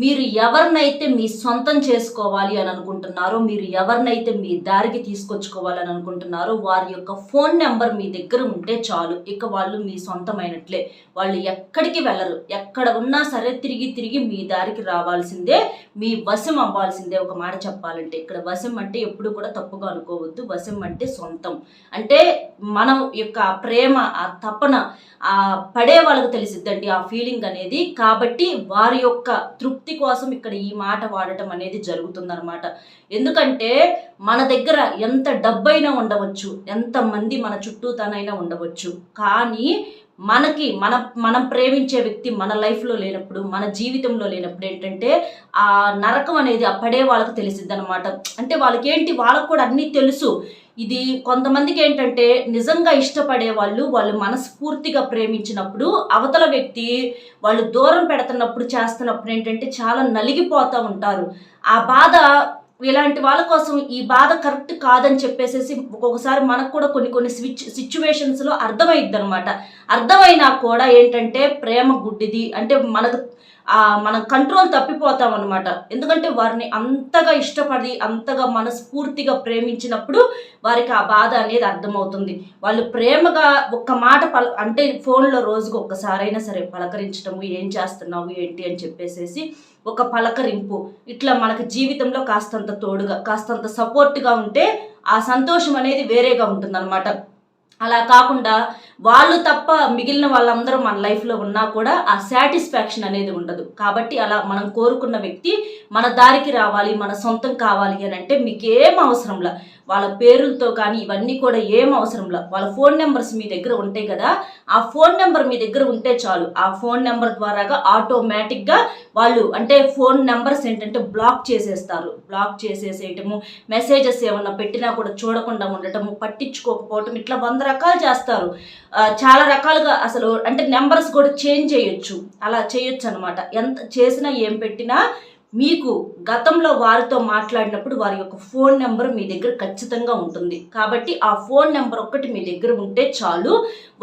మీరు ఎవరినైతే మీ సొంతం చేసుకోవాలి అని అనుకుంటున్నారో మీరు ఎవరినైతే మీ దారికి తీసుకొచ్చుకోవాలి అని అనుకుంటున్నారో వారి యొక్క ఫోన్ నెంబర్ మీ దగ్గర ఉంటే చాలు ఇక వాళ్ళు మీ సొంతమైనట్లే వాళ్ళు ఎక్కడికి వెళ్ళరు ఎక్కడ ఉన్నా సరే తిరిగి తిరిగి మీ దారికి రావాల్సిందే మీ వశం అవ్వాల్సిందే ఒక మాట చెప్పాలంటే ఇక్కడ వశం అంటే ఎప్పుడు కూడా తప్పుగా అనుకోవద్దు వశం అంటే సొంతం అంటే మనం యొక్క ప్రేమ ఆ తపన ఆ పడే వాళ్ళకు తెలిసిద్దండి ఆ ఫీలింగ్ అనేది కాబట్టి వారి యొక్క తృప్తి తృప్తి కోసం ఇక్కడ ఈ మాట వాడటం అనేది జరుగుతుందన్నమాట ఎందుకంటే మన దగ్గర ఎంత డబ్బైనా ఉండవచ్చు ఎంతమంది మన చుట్టూతనైనా ఉండవచ్చు కానీ మనకి మన మనం ప్రేమించే వ్యక్తి మన లైఫ్లో లేనప్పుడు మన జీవితంలో లేనప్పుడు ఏంటంటే ఆ నరకం అనేది అప్పుడే వాళ్ళకు వాళ్ళకి తెలిసిద్ది అనమాట అంటే వాళ్ళకి ఏంటి వాళ్ళకు కూడా అన్నీ తెలుసు ఇది కొంతమందికి ఏంటంటే నిజంగా ఇష్టపడే వాళ్ళు వాళ్ళు మనస్ఫూర్తిగా ప్రేమించినప్పుడు అవతల వ్యక్తి వాళ్ళు దూరం పెడుతున్నప్పుడు చేస్తున్నప్పుడు ఏంటంటే చాలా నలిగిపోతూ ఉంటారు ఆ బాధ ఇలాంటి వాళ్ళ కోసం ఈ బాధ కరెక్ట్ కాదని చెప్పేసేసి ఒక్కొక్కసారి మనకు కూడా కొన్ని కొన్ని స్విచ్ సిచ్యువేషన్స్లో అర్థమైద్ది అనమాట అర్థమైనా కూడా ఏంటంటే ప్రేమ గుడ్డిది అంటే మనకు మనం కంట్రోల్ తప్పిపోతాం అనమాట ఎందుకంటే వారిని అంతగా ఇష్టపడి అంతగా మనస్ఫూర్తిగా ప్రేమించినప్పుడు వారికి ఆ బాధ అనేది అర్థమవుతుంది వాళ్ళు ప్రేమగా ఒక్క మాట పల అంటే ఫోన్లో రోజుకు ఒక్కసారైనా సరే పలకరించడము ఏం చేస్తున్నావు ఏంటి అని చెప్పేసేసి ఒక పలకరింపు ఇట్లా మనకి జీవితంలో కాస్తంత తోడుగా కాస్తంత సపోర్ట్గా ఉంటే ఆ సంతోషం అనేది వేరేగా ఉంటుందన్నమాట అలా కాకుండా వాళ్ళు తప్ప మిగిలిన వాళ్ళందరూ మన లైఫ్లో ఉన్నా కూడా ఆ సాటిస్ఫాక్షన్ అనేది ఉండదు కాబట్టి అలా మనం కోరుకున్న వ్యక్తి మన దారికి రావాలి మన సొంతం కావాలి అని అంటే మీకేం అవసరంలా వాళ్ళ పేరులతో కానీ ఇవన్నీ కూడా ఏం అవసరంలా వాళ్ళ ఫోన్ నెంబర్స్ మీ దగ్గర ఉంటాయి కదా ఆ ఫోన్ నెంబర్ మీ దగ్గర ఉంటే చాలు ఆ ఫోన్ నెంబర్ ద్వారాగా ఆటోమేటిక్గా వాళ్ళు అంటే ఫోన్ నెంబర్స్ ఏంటంటే బ్లాక్ చేసేస్తారు బ్లాక్ చేసేసేయటము మెసేజెస్ ఏమన్నా పెట్టినా కూడా చూడకుండా ఉండటము పట్టించుకోకపోవటం ఇట్లా వంద వంద రకాలు చేస్తారు చాలా రకాలుగా అసలు అంటే నెంబర్స్ కూడా చేంజ్ చేయొచ్చు అలా చేయొచ్చు అనమాట ఎంత చేసినా ఏం పెట్టినా మీకు గతంలో వారితో మాట్లాడినప్పుడు వారి యొక్క ఫోన్ నెంబర్ మీ దగ్గర ఖచ్చితంగా ఉంటుంది కాబట్టి ఆ ఫోన్ నెంబర్ ఒక్కటి మీ దగ్గర ఉంటే చాలు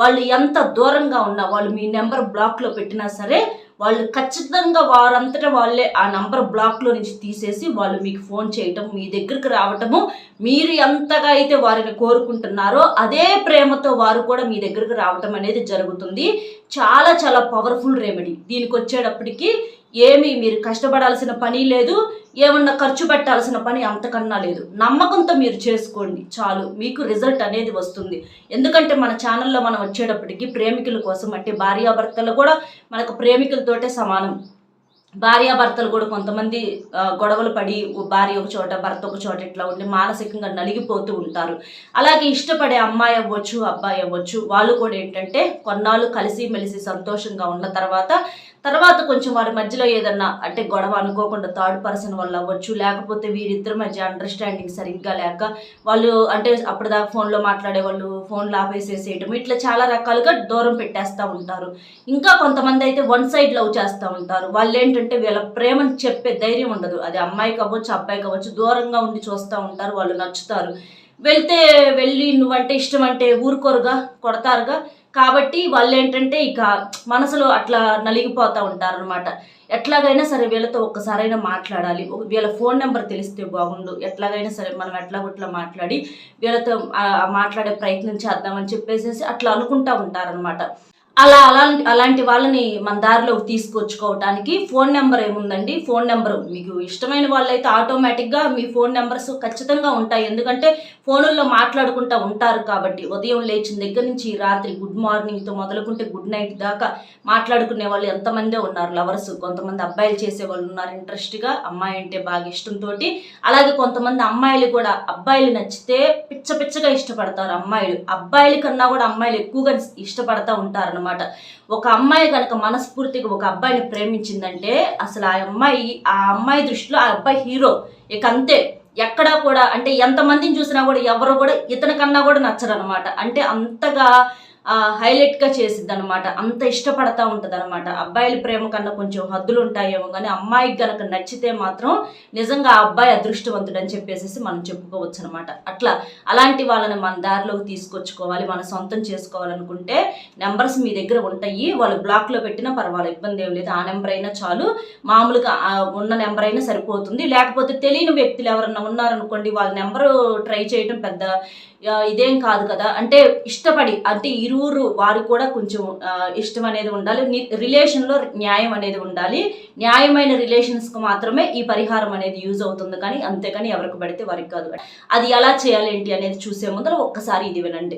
వాళ్ళు ఎంత దూరంగా ఉన్నా వాళ్ళు మీ నెంబర్ బ్లాక్లో పెట్టినా సరే వాళ్ళు ఖచ్చితంగా వారంతటా వాళ్ళే ఆ నంబర్ బ్లాక్లో నుంచి తీసేసి వాళ్ళు మీకు ఫోన్ చేయటం మీ దగ్గరకు రావటము మీరు ఎంతగా అయితే వారిని కోరుకుంటున్నారో అదే ప్రేమతో వారు కూడా మీ దగ్గరకు రావటం అనేది జరుగుతుంది చాలా చాలా పవర్ఫుల్ రెమెడీ దీనికి వచ్చేటప్పటికి ఏమీ మీరు కష్టపడాల్సిన పని లేదు ఏమన్నా ఖర్చు పెట్టాల్సిన పని అంతకన్నా లేదు నమ్మకంతో మీరు చేసుకోండి చాలు మీకు రిజల్ట్ అనేది వస్తుంది ఎందుకంటే మన ఛానల్లో మనం వచ్చేటప్పటికి ప్రేమికుల కోసం అంటే భార్యాభర్తలు కూడా మనకు ప్రేమికులతోటే సమానం భార్యాభర్తలు కూడా కొంతమంది గొడవలు పడి భార్య ఒక చోట భర్త ఒక చోట ఇట్లా ఉండి మానసికంగా నలిగిపోతూ ఉంటారు అలాగే ఇష్టపడే అమ్మాయి అవ్వచ్చు అబ్బాయి అవ్వచ్చు వాళ్ళు కూడా ఏంటంటే కొన్నాళ్ళు కలిసి మెలిసి సంతోషంగా ఉన్న తర్వాత తర్వాత కొంచెం వారి మధ్యలో ఏదన్నా అంటే గొడవ అనుకోకుండా థర్డ్ పర్సన్ వల్ల అవ్వచ్చు లేకపోతే వీరిద్దరి మధ్య అండర్స్టాండింగ్ సరిగ్గా లేక వాళ్ళు అంటే అప్పటిదాకా ఫోన్లో మాట్లాడే వాళ్ళు ఫోన్లు ఆపేసేసేయటం ఇట్లా చాలా రకాలుగా దూరం పెట్టేస్తూ ఉంటారు ఇంకా కొంతమంది అయితే వన్ సైడ్ లవ్ చేస్తూ ఉంటారు వాళ్ళు ఏంటంటే వీళ్ళ ప్రేమను చెప్పే ధైర్యం ఉండదు అది అమ్మాయి కావచ్చు అబ్బాయి కావచ్చు దూరంగా ఉండి చూస్తూ ఉంటారు వాళ్ళు నచ్చుతారు వెళ్తే వెళ్ళి నువ్వంటే ఇష్టం అంటే ఊరుకోరుగా కొడతారుగా కాబట్టి వాళ్ళు ఏంటంటే ఇక మనసులో అట్లా నలిగిపోతూ ఉంటారు అనమాట ఎట్లాగైనా సరే వీళ్ళతో ఒక్కసారైనా మాట్లాడాలి వీళ్ళ ఫోన్ నెంబర్ తెలిస్తే బాగుండు ఎట్లాగైనా సరే మనం ఎట్లా గుట్లా మాట్లాడి వీళ్ళతో మాట్లాడే ప్రయత్నం చేద్దామని చెప్పేసి అట్లా అనుకుంటా ఉంటారనమాట అలా అలాంటి అలాంటి వాళ్ళని మన దారిలోకి తీసుకొచ్చుకోవటానికి ఫోన్ నెంబర్ ఏముందండి ఫోన్ నెంబర్ మీకు ఇష్టమైన వాళ్ళైతే ఆటోమేటిక్గా మీ ఫోన్ నెంబర్స్ ఖచ్చితంగా ఉంటాయి ఎందుకంటే ఫోనుల్లో మాట్లాడుకుంటూ ఉంటారు కాబట్టి ఉదయం లేచిన దగ్గర నుంచి రాత్రి గుడ్ మార్నింగ్తో మొదలుకుంటే గుడ్ నైట్ దాకా మాట్లాడుకునే వాళ్ళు ఎంతమందే ఉన్నారు లవర్స్ కొంతమంది అబ్బాయిలు చేసే వాళ్ళు ఉన్నారు ఇంట్రెస్ట్గా అమ్మాయి అంటే బాగా ఇష్టంతో అలాగే కొంతమంది అమ్మాయిలు కూడా అబ్బాయిలు నచ్చితే పిచ్చ పిచ్చగా ఇష్టపడతారు అమ్మాయిలు అబ్బాయిల కన్నా కూడా అమ్మాయిలు ఎక్కువగా ఇష్టపడతా ఉంటారు అనమాట ఒక అమ్మాయి కనుక మనస్ఫూర్తిగా ఒక అబ్బాయిని ప్రేమించిందంటే అసలు ఆ అమ్మాయి ఆ అమ్మాయి దృష్టిలో ఆ అబ్బాయి హీరో ఇక అంతే ఎక్కడా కూడా అంటే ఎంతమందిని చూసినా కూడా ఎవరు కూడా ఇతని కన్నా కూడా నచ్చరు అనమాట అంటే అంతగా హైలైట్గా చేసింది అనమాట అంత ఇష్టపడతా ఉంటది అనమాట అబ్బాయిల ప్రేమ కన్నా కొంచెం హద్దులు ఉంటాయేమో కానీ అమ్మాయికి కనుక నచ్చితే మాత్రం నిజంగా ఆ అబ్బాయి అదృష్టవంతుడు అని చెప్పేసి మనం చెప్పుకోవచ్చు అనమాట అట్లా అలాంటి వాళ్ళని మన దారిలోకి తీసుకొచ్చుకోవాలి మన సొంతం చేసుకోవాలనుకుంటే నెంబర్స్ మీ దగ్గర ఉంటాయి వాళ్ళు బ్లాక్లో పెట్టినా పర్వాలేదు ఇబ్బంది ఏం లేదు ఆ నెంబర్ అయినా చాలు మామూలుగా ఉన్న నెంబర్ అయినా సరిపోతుంది లేకపోతే తెలియని వ్యక్తులు ఎవరన్నా ఉన్నారనుకోండి వాళ్ళ నెంబరు ట్రై చేయడం పెద్ద ఇదేం కాదు కదా అంటే ఇష్టపడి అంటే ఈ ఇరువురు వారికి కూడా కొంచెం ఇష్టం అనేది ఉండాలి రిలేషన్లో న్యాయం అనేది ఉండాలి న్యాయమైన రిలేషన్స్కి మాత్రమే ఈ పరిహారం అనేది యూజ్ అవుతుంది కానీ అంతేకాని ఎవరికి పడితే వారికి కాదు అది ఎలా చేయాలి ఏంటి అనేది చూసే ముందర ఒక్కసారి ఇది వినండి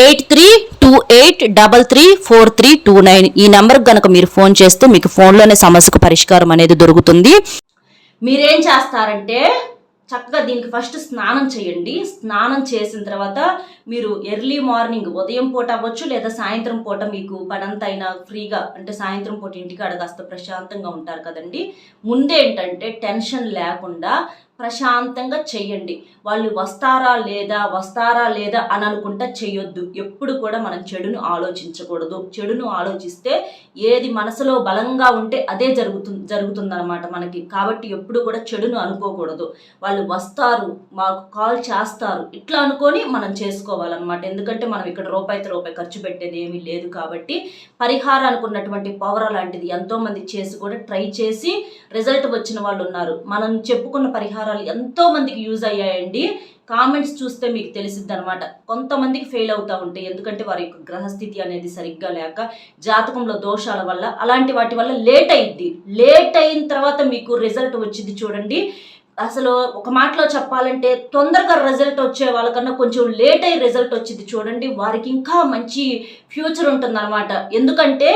eight three two eight double three four three two nine ఈ నెంబర్కి కనుక మీరు ఫోన్ చేస్తే మీకు ఫోన్లోనే సమస్యకు పరిష్కారం అనేది దొరుకుతుంది మీరేం చేస్తారంటే చక్కగా దీనికి ఫస్ట్ స్నానం చేయండి స్నానం చేసిన తర్వాత మీరు ఎర్లీ మార్నింగ్ ఉదయం పూట అవ్వచ్చు లేదా సాయంత్రం పూట మీకు పనంత అయినా ఫ్రీగా అంటే సాయంత్రం పూట ఇంటికి కాస్త ప్రశాంతంగా ఉంటారు కదండి ముందే ఏంటంటే టెన్షన్ లేకుండా ప్రశాంతంగా చెయ్యండి వాళ్ళు వస్తారా లేదా వస్తారా లేదా అని అనుకుంటా చేయొద్దు ఎప్పుడు కూడా మనం చెడును ఆలోచించకూడదు చెడును ఆలోచిస్తే ఏది మనసులో బలంగా ఉంటే అదే జరుగుతుంది జరుగుతుందన్నమాట మనకి కాబట్టి ఎప్పుడు కూడా చెడును అనుకోకూడదు వాళ్ళు వస్తారు మాకు కాల్ చేస్తారు ఇట్లా అనుకొని మనం చేసుకోవాలన్నమాట ఎందుకంటే మనం ఇక్కడ రూపాయి రూపాయి ఖర్చు పెట్టేది ఏమీ లేదు కాబట్టి పరిహారానికి ఉన్నటువంటి పవర్ అలాంటిది ఎంతోమంది చేసి కూడా ట్రై చేసి రిజల్ట్ వచ్చిన వాళ్ళు ఉన్నారు మనం చెప్పుకున్న పరిహారం పరిష్కారాలు ఎంతో మందికి యూజ్ అయ్యాయండి కామెంట్స్ చూస్తే మీకు తెలిసిద్ది అనమాట కొంతమందికి ఫెయిల్ అవుతూ ఉంటాయి ఎందుకంటే వారి యొక్క గ్రహస్థితి అనేది సరిగ్గా లేక జాతకంలో దోషాల వల్ల అలాంటి వాటి వల్ల లేట్ అయింది లేట్ అయిన తర్వాత మీకు రిజల్ట్ వచ్చింది చూడండి అసలు ఒక మాటలో చెప్పాలంటే తొందరగా రిజల్ట్ వచ్చే వాళ్ళకన్నా కొంచెం లేట్ అయ్యి రిజల్ట్ వచ్చింది చూడండి వారికి ఇంకా మంచి ఫ్యూచర్ అనమాట ఎందుకంటే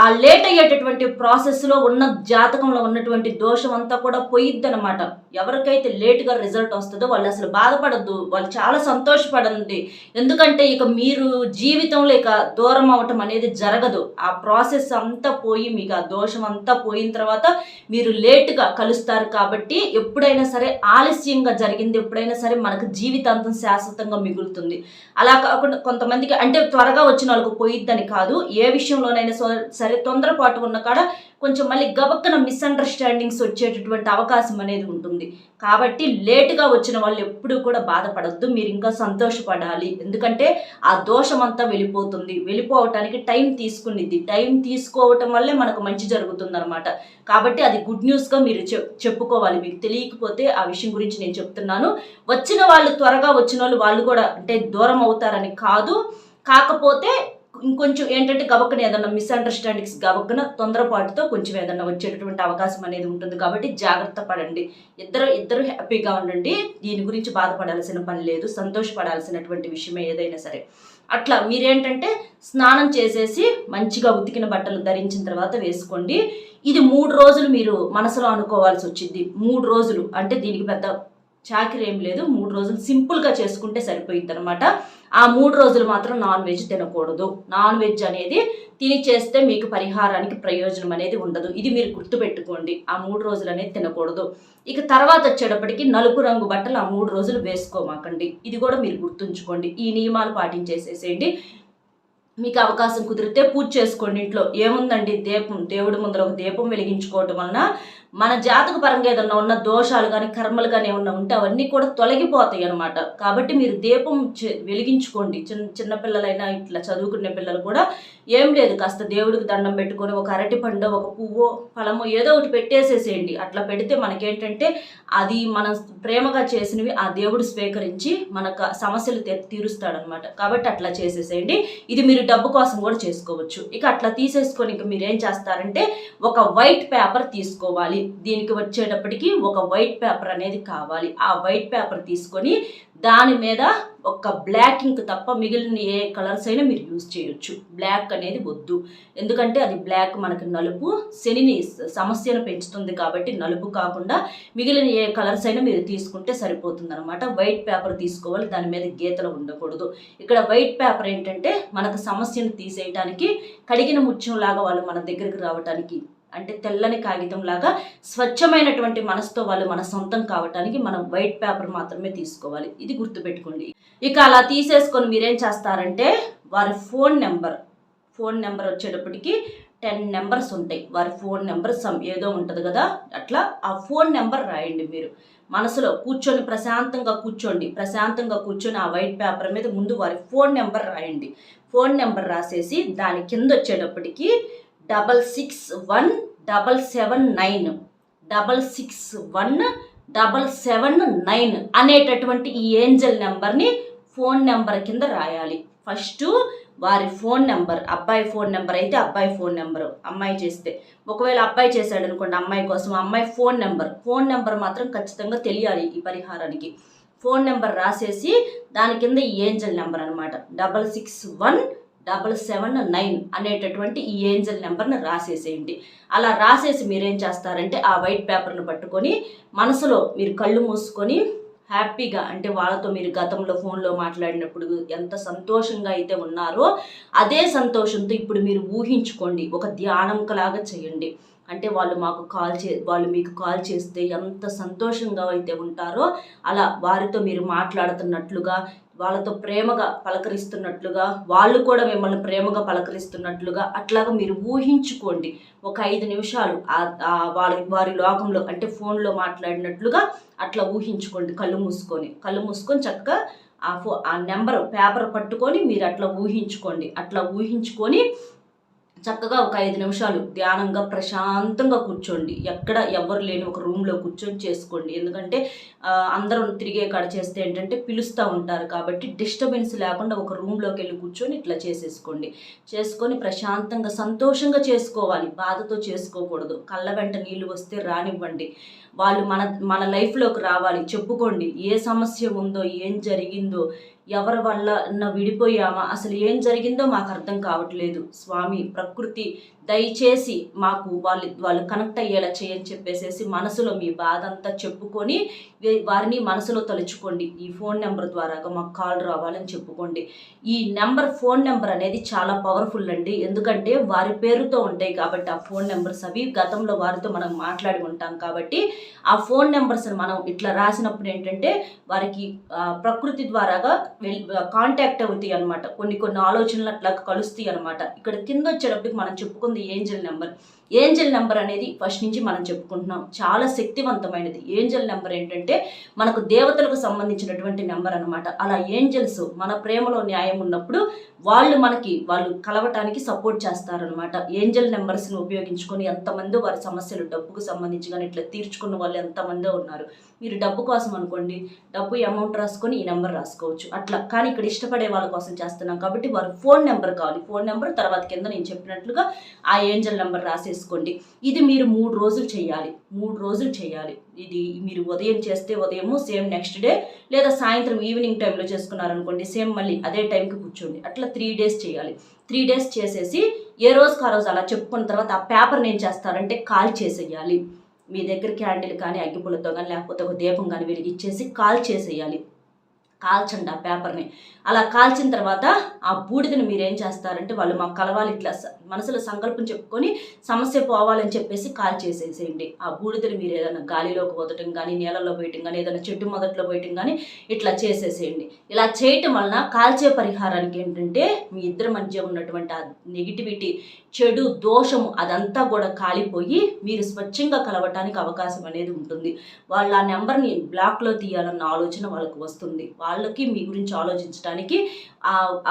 ఆ లేట్ అయ్యేటటువంటి ప్రాసెస్లో ఉన్న జాతకంలో ఉన్నటువంటి దోషం అంతా కూడా పోయిద్ది అనమాట ఎవరికైతే లేట్గా రిజల్ట్ వస్తుందో వాళ్ళు అసలు బాధపడద్దు వాళ్ళు చాలా సంతోషపడండి ఎందుకంటే ఇక మీరు జీవితంలో ఇక దూరం అవటం అనేది జరగదు ఆ ప్రాసెస్ అంతా పోయి మీకు ఆ దోషం అంతా పోయిన తర్వాత మీరు లేటుగా కలుస్తారు కాబట్టి ఎప్పుడైనా సరే ఆలస్యంగా జరిగింది ఎప్పుడైనా సరే మనకు జీవితాంతం శాశ్వతంగా మిగులుతుంది అలా కాకుండా కొంతమందికి అంటే త్వరగా వచ్చిన వాళ్ళకు పోయిద్దని కాదు ఏ విషయంలోనైనా సరే సరే తొందరపాటు ఉన్న కాడ కొంచెం మళ్ళీ గబక్కన మిస్అండర్స్టాండింగ్స్ వచ్చేటటువంటి అవకాశం అనేది ఉంటుంది కాబట్టి లేటుగా వచ్చిన వాళ్ళు ఎప్పుడూ కూడా బాధపడద్దు మీరు ఇంకా సంతోషపడాలి ఎందుకంటే ఆ దోషం అంతా వెళ్ళిపోతుంది వెళ్ళిపోవటానికి టైం తీసుకునిద్ది టైం తీసుకోవటం వల్లే మనకు మంచి జరుగుతుందనమాట కాబట్టి అది గుడ్ న్యూస్గా మీరు చెప్పుకోవాలి మీకు తెలియకపోతే ఆ విషయం గురించి నేను చెప్తున్నాను వచ్చిన వాళ్ళు త్వరగా వచ్చిన వాళ్ళు వాళ్ళు కూడా అంటే దూరం అవుతారని కాదు కాకపోతే ఇంకొంచెం ఏంటంటే గబక్కన ఏదన్నా మిస్అండర్స్టాండింగ్స్ గబక్కన తొందరపాటుతో కొంచెం ఏదన్నా వచ్చేటటువంటి అవకాశం అనేది ఉంటుంది కాబట్టి జాగ్రత్త పడండి ఇద్దరు ఇద్దరు హ్యాపీగా ఉండండి దీని గురించి బాధపడాల్సిన పని లేదు సంతోషపడాల్సినటువంటి విషయమే ఏదైనా సరే అట్లా మీరేంటంటే స్నానం చేసేసి మంచిగా ఉతికిన బట్టలు ధరించిన తర్వాత వేసుకోండి ఇది మూడు రోజులు మీరు మనసులో అనుకోవాల్సి వచ్చింది మూడు రోజులు అంటే దీనికి పెద్ద చాకరీ ఏం లేదు మూడు రోజులు సింపుల్గా చేసుకుంటే సరిపోయింది అనమాట ఆ మూడు రోజులు మాత్రం నాన్ వెజ్ తినకూడదు నాన్ వెజ్ అనేది తిని చేస్తే మీకు పరిహారానికి ప్రయోజనం అనేది ఉండదు ఇది మీరు గుర్తుపెట్టుకోండి ఆ మూడు రోజులు అనేది తినకూడదు ఇక తర్వాత వచ్చేటప్పటికి నలుపు రంగు బట్టలు ఆ మూడు రోజులు వేసుకోమాకండి ఇది కూడా మీరు గుర్తుంచుకోండి ఈ నియమాలు పాటించేసేసేయండి మీకు అవకాశం కుదిరితే పూజ చేసుకోండి ఇంట్లో ఏముందండి దీపం దేవుడి ముందర ఒక దీపం వెలిగించుకోవటం వలన మన జాతక పరంగా ఏదన్నా ఉన్న దోషాలు కానీ కర్మలు కానీ ఏమన్నా ఉంటే అవన్నీ కూడా తొలగిపోతాయి అనమాట కాబట్టి మీరు దీపం వెలిగించుకోండి చిన్న చిన్నపిల్లలైనా ఇట్లా చదువుకునే పిల్లలు కూడా ఏం లేదు కాస్త దేవుడికి దండం పెట్టుకొని ఒక అరటి పండు ఒక పువ్వు ఫలము ఏదో ఒకటి పెట్టేసేసేయండి అట్లా పెడితే మనకేంటంటే అది మనం ప్రేమగా చేసినవి ఆ దేవుడు స్వీకరించి మనకు సమస్యలు తీరుస్తాడనమాట కాబట్టి అట్లా చేసేసేయండి ఇది మీరు డబ్బు కోసం కూడా చేసుకోవచ్చు ఇక అట్లా తీసేసుకొని మీరు మీరేం చేస్తారంటే ఒక వైట్ పేపర్ తీసుకోవాలి కావాలి దీనికి వచ్చేటప్పటికి ఒక వైట్ పేపర్ అనేది కావాలి ఆ వైట్ పేపర్ తీసుకొని దాని మీద ఒక బ్లాక్ ఇంక్ తప్ప మిగిలిన ఏ కలర్స్ అయినా మీరు యూజ్ చేయొచ్చు బ్లాక్ అనేది వద్దు ఎందుకంటే అది బ్లాక్ మనకు నలుపు శనిని సమస్యను పెంచుతుంది కాబట్టి నలుపు కాకుండా మిగిలిన ఏ కలర్స్ అయినా మీరు తీసుకుంటే సరిపోతుంది అనమాట వైట్ పేపర్ తీసుకోవాలి దాని మీద గీతలు ఉండకూడదు ఇక్కడ వైట్ పేపర్ ఏంటంటే మనకు సమస్యను తీసేయటానికి కడిగిన ముత్యం లాగా వాళ్ళు మన దగ్గరికి రావటానికి అంటే తెల్లని కాగితం లాగా స్వచ్ఛమైనటువంటి మనసుతో వాళ్ళు మన సొంతం కావటానికి మనం వైట్ పేపర్ మాత్రమే తీసుకోవాలి ఇది గుర్తుపెట్టుకోండి ఇక అలా తీసేసుకొని మీరేం చేస్తారంటే వారి ఫోన్ నెంబర్ ఫోన్ నెంబర్ వచ్చేటప్పటికి టెన్ నెంబర్స్ ఉంటాయి వారి ఫోన్ నెంబర్ సమ్ ఏదో ఉంటుంది కదా అట్లా ఆ ఫోన్ నెంబర్ రాయండి మీరు మనసులో కూర్చొని ప్రశాంతంగా కూర్చోండి ప్రశాంతంగా కూర్చొని ఆ వైట్ పేపర్ మీద ముందు వారి ఫోన్ నెంబర్ రాయండి ఫోన్ నెంబర్ రాసేసి దాని కింద వచ్చేటప్పటికి double six one double seven nine double six one double seven nine అనేటటువంటి ఈ ఏంజల్ నెంబర్ని ఫోన్ నెంబర్ కింద రాయాలి ఫస్ట్ వారి ఫోన్ నెంబర్ అబ్బాయి ఫోన్ నెంబర్ అయితే అబ్బాయి ఫోన్ నెంబర్ అమ్మాయి చేస్తే ఒకవేళ అబ్బాయి చేశాడు అనుకోండి అమ్మాయి కోసం అమ్మాయి ఫోన్ నెంబర్ ఫోన్ నెంబర్ మాత్రం ఖచ్చితంగా తెలియాలి ఈ పరిహారానికి ఫోన్ నెంబర్ రాసేసి దాని కింద ఈ ఏంజల్ నెంబర్ అనమాట double six one double seven nine అనేటటువంటి ఈ ఏంజల్ నెంబర్ని రాసేసేయండి అలా రాసేసి మీరేం చేస్తారంటే ఆ వైట్ పేపర్ను పట్టుకొని మనసులో మీరు కళ్ళు మూసుకొని హ్యాపీగా అంటే వాళ్ళతో మీరు గతంలో ఫోన్లో మాట్లాడినప్పుడు ఎంత సంతోషంగా అయితే ఉన్నారో అదే సంతోషంతో ఇప్పుడు మీరు ఊహించుకోండి ఒక ధ్యానంకలాగా చేయండి అంటే వాళ్ళు మాకు కాల్ చే వాళ్ళు మీకు కాల్ చేస్తే ఎంత సంతోషంగా అయితే ఉంటారో అలా వారితో మీరు మాట్లాడుతున్నట్లుగా వాళ్ళతో ప్రేమగా పలకరిస్తున్నట్లుగా వాళ్ళు కూడా మిమ్మల్ని ప్రేమగా పలకరిస్తున్నట్లుగా అట్లాగా మీరు ఊహించుకోండి ఒక ఐదు నిమిషాలు వాళ్ళ వారి లోకంలో అంటే ఫోన్లో మాట్లాడినట్లుగా అట్లా ఊహించుకోండి కళ్ళు మూసుకొని కళ్ళు మూసుకొని చక్కగా ఆ ఫో ఆ నెంబర్ పేపర్ పట్టుకొని మీరు అట్లా ఊహించుకోండి అట్లా ఊహించుకొని చక్కగా ఒక ఐదు నిమిషాలు ధ్యానంగా ప్రశాంతంగా కూర్చోండి ఎక్కడ ఎవరు లేని ఒక రూమ్లో కూర్చొని చేసుకోండి ఎందుకంటే అందరం తిరిగే కాడ చేస్తే ఏంటంటే పిలుస్తూ ఉంటారు కాబట్టి డిస్టర్బెన్స్ లేకుండా ఒక రూమ్లోకి వెళ్ళి కూర్చొని ఇట్లా చేసేసుకోండి చేసుకొని ప్రశాంతంగా సంతోషంగా చేసుకోవాలి బాధతో చేసుకోకూడదు కళ్ళ వెంట నీళ్ళు వస్తే రానివ్వండి వాళ్ళు మన మన లైఫ్లోకి రావాలి చెప్పుకోండి ఏ సమస్య ఉందో ఏం జరిగిందో ఎవరి వల్ల విడిపోయామా అసలు ఏం జరిగిందో మాకు అర్థం కావట్లేదు స్వామి ప్రకృతి దయచేసి మాకు వాళ్ళు వాళ్ళు కనెక్ట్ అయ్యేలా చేయని చెప్పేసేసి మనసులో మీ బాధ అంతా చెప్పుకొని వారిని మనసులో తలుచుకోండి ఈ ఫోన్ నెంబర్ ద్వారాగా మాకు కాల్ రావాలని చెప్పుకోండి ఈ నెంబర్ ఫోన్ నెంబర్ అనేది చాలా పవర్ఫుల్ అండి ఎందుకంటే వారి పేరుతో ఉంటాయి కాబట్టి ఆ ఫోన్ నెంబర్స్ అవి గతంలో వారితో మనం మాట్లాడి ఉంటాం కాబట్టి ఆ ఫోన్ నెంబర్స్ మనం ఇట్లా రాసినప్పుడు ఏంటంటే వారికి ప్రకృతి ద్వారాగా కాంటాక్ట్ అవుతాయి అనమాట కొన్ని కొన్ని ఆలోచనలు అట్లా కలుస్తాయి అనమాట ఇక్కడ కింద వచ్చేటప్పటికి మనం చెప్పుకుంది ఏంజల్ నెంబర్ ఏంజల్ నెంబర్ అనేది ఫస్ట్ నుంచి మనం చెప్పుకుంటున్నాం చాలా శక్తివంతమైనది ఏంజల్ నెంబర్ ఏంటంటే మనకు దేవతలకు సంబంధించినటువంటి నెంబర్ అనమాట అలా ఏంజల్స్ మన ప్రేమలో న్యాయం ఉన్నప్పుడు వాళ్ళు మనకి వాళ్ళు కలవటానికి సపోర్ట్ చేస్తారనమాట ఏంజల్ నెంబర్స్ని ఉపయోగించుకొని ఎంతమందో వారి సమస్యలు డబ్బుకు సంబంధించి కానీ ఇట్లా తీర్చుకున్న వాళ్ళు ఎంతమందో ఉన్నారు మీరు డబ్బు కోసం అనుకోండి డబ్బు అమౌంట్ రాసుకొని ఈ నెంబర్ రాసుకోవచ్చు అట్లా కానీ ఇక్కడ ఇష్టపడే వాళ్ళ కోసం చేస్తున్నాం కాబట్టి వారు ఫోన్ నెంబర్ కావాలి ఫోన్ నెంబర్ తర్వాత కింద నేను చెప్పినట్లుగా ఆ ఏంజల్ నెంబర్ రాసేసుకోండి ఇది మీరు మూడు రోజులు చేయాలి మూడు రోజులు చేయాలి ఇది మీరు ఉదయం చేస్తే ఉదయము సేమ్ నెక్స్ట్ డే లేదా సాయంత్రం ఈవినింగ్ టైంలో చేసుకున్నారనుకోండి సేమ్ మళ్ళీ అదే టైంకి కూర్చోండి అట్లా త్రీ డేస్ చేయాలి త్రీ డేస్ చేసేసి ఏ రోజుకు ఆ రోజు అలా చెప్పుకున్న తర్వాత ఆ పేపర్ని ఏం చేస్తారంటే కాల్ చేసేయాలి మీ దగ్గర క్యాండిల్ కానీ అగ్గిపుల్లతో కానీ లేకపోతే ఒక దీపం కానీ వెలిగించేసి కాల్ చేసేయాలి కాల్చండి ఆ పేపర్ని అలా కాల్చిన తర్వాత ఆ బూడిదని మీరు ఏం చేస్తారంటే వాళ్ళు మాకు కలవాలి ఇట్లా మనసులో సంకల్పం చెప్పుకొని సమస్య పోవాలని చెప్పేసి కాల్ చేసేసేయండి ఆ బూడిదని మీరు ఏదైనా గాలిలోకి పోదటం కానీ నేలలో పోయటం కానీ ఏదైనా చెట్టు మొదట్లో పోయటం కానీ ఇట్లా చేసేసేయండి ఇలా చేయటం వలన కాల్చే పరిహారానికి ఏంటంటే మీ ఇద్దరి మధ్య ఉన్నటువంటి ఆ నెగిటివిటీ చెడు దోషము అదంతా కూడా కాలిపోయి మీరు స్వచ్ఛంగా కలవటానికి అవకాశం అనేది ఉంటుంది వాళ్ళు ఆ నెంబర్ని బ్లాక్లో తీయాలన్న ఆలోచన వాళ్ళకు వస్తుంది వాళ్ళకి మీ గురించి ఆలోచించడానికి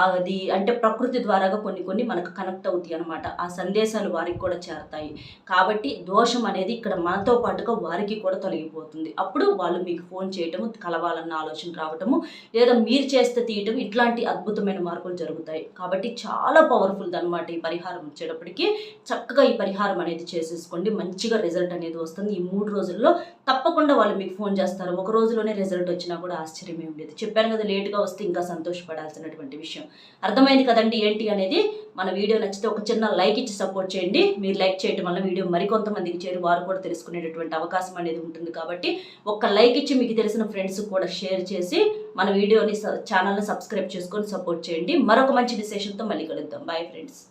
అది అంటే ప్రకృతి ద్వారాగా కొన్ని కొన్ని మనకు కనెక్ట్ అవుతాయి అనమాట ఆ సందేశాలు వారికి కూడా చేరతాయి కాబట్టి దోషం అనేది ఇక్కడ మనతో పాటుగా వారికి కూడా తొలగిపోతుంది అప్పుడు వాళ్ళు మీకు ఫోన్ చేయటము కలవాలన్న ఆలోచన రావటము లేదా మీరు చేస్తే తీయటం ఇట్లాంటి అద్భుతమైన మార్పులు జరుగుతాయి కాబట్టి చాలా పవర్ఫుల్ అనమాట ఈ పరిహారం వచ్చేటప్పటికి చక్కగా ఈ పరిహారం అనేది చేసేసుకోండి మంచిగా రిజల్ట్ అనేది వస్తుంది ఈ మూడు రోజుల్లో తప్పకుండా వాళ్ళు మీకు ఫోన్ చేస్తారు ఒక రోజులోనే రిజల్ట్ వచ్చినా కూడా ఆశ్చర్యం ఉండేది చెప్పాను కదా లేట్గా వస్తే ఇంకా సంతోషపడాల్సినటువంటి విషయం అర్థమైంది కదండి ఏంటి అనేది మన వీడియో నచ్చితే ఒక చిన్న లైక్ ఇచ్చి సపోర్ట్ చేయండి మీరు లైక్ చేయడం వల్ల వీడియో మరికొంతమందికి చేరి వారు కూడా తెలుసుకునేటటువంటి అవకాశం అనేది ఉంటుంది కాబట్టి ఒక్క లైక్ ఇచ్చి మీకు తెలిసిన ఫ్రెండ్స్ కూడా షేర్ చేసి మన వీడియోని ఛానల్ని సబ్స్క్రైబ్ చేసుకొని సపోర్ట్ చేయండి మరొక మంచి విశేషంతో మళ్ళీ కలుద్దాం బాయ్ ఫ్రెండ్స్